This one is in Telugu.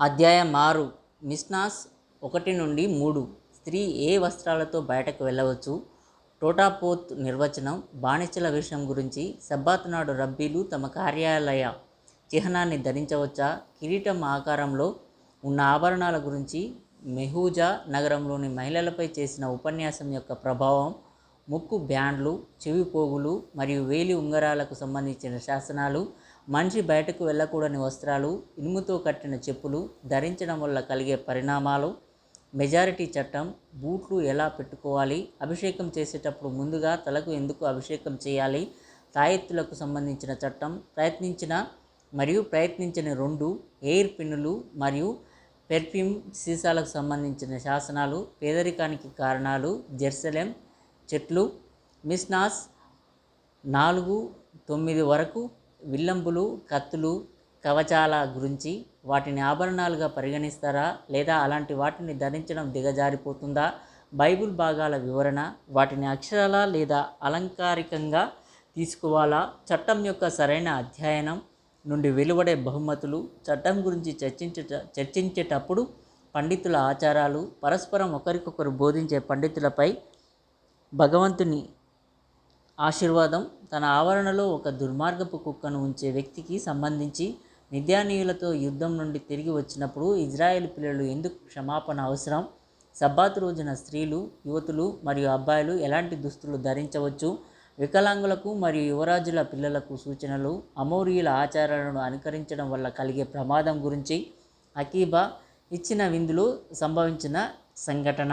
అధ్యాయం ఆరు మిస్నాస్ ఒకటి నుండి మూడు. స్త్రీ ఏ వస్త్రాలతో బయటకు వెళ్ళవచ్చు? టోటాపోత్ నిర్వచనం బానిసల విషయం గురించి సబ్బాత్ నాడు రబ్బీలు తమ కార్యాలయ చిహ్నాన్ని ధరించవచ్చా? కిరీటం ఆకారంలో ఉన్న ఆభరణాల గురించి మెహూజా నగరంలోని మహిళలపై చేసిన ఉపన్యాసం యొక్క ప్రభావం ముక్కు బ్యాండ్లు చెవి పోగులు మరియు వేలి ఉంగరాలకు సంబంధించిన శాసనాలు మనిషి బయటకు వెళ్ళకూడని వస్త్రాలు ఇనుముతో కట్టిన చెప్పులు ధరించడం వల్ల కలిగే పరిణామాలు మెజారిటీ చట్టం బూట్లు ఎలా పెట్టుకోవాలి అభిషేకం చేసేటప్పుడు ముందుగా తలకు ఎందుకు అభిషేకం చేయాలి తాయెత్తులకు సంబంధించిన చట్టం ప్రయత్నించిన మరియు ప్రయత్నించిన రెండు ఎయిర్ పిన్నులు మరియు పెర్ఫ్యూమ్ సీసాలకు సంబంధించిన శాసనాలు పేదరికానికి కారణాలు జెర్సలెం చెట్లు మిస్నాస్ నాలుగు తొమ్మిది వరకు విల్లంబులు కత్తులు కవచాల గురించి వాటిని ఆభరణాలుగా పరిగణిస్తారా? లేదా అలాంటి వాటిని ధరించడం దిగజారిపోతుందా? బైబిల్ భాగాల వివరణ వాటిని అక్షరాల లేదా అలంకారికంగా తీసుకోవాలా? చట్టం యొక్క సరైన అధ్యయనం నుండి వెలువడే బహుమతులు చట్టం గురించి చర్చించే చర్చించేటప్పుడు పండితుల ఆచారాలు పరస్పరం ఒకరికొకరు బోధించే పండితులపై భగవంతుని ఆశీర్వాదం తన ఆవరణలో ఒక దుర్మార్గపు కుక్కను ఉంచే వ్యక్తికి సంబంధించి నిద్యానీయులతో యుద్ధం నుండి తిరిగి వచ్చినప్పుడు ఇజ్రాయెల్ పిల్లలు ఎందుకు క్షమాపణ అవసరం? సబ్బాత్ రోజున స్త్రీలు యువతులు మరియు అబ్బాయిలు ఎలాంటి దుస్తులు ధరించవచ్చు? వికలాంగులకు మరియు యువరాజుల పిల్లలకు సూచనలు అమౌరియుల ఆచారాలను అనుకరించడం వల్ల కలిగే ప్రమాదం గురించి అకీబా ఇచ్చిన విందులో సంభవించిన సంఘటన.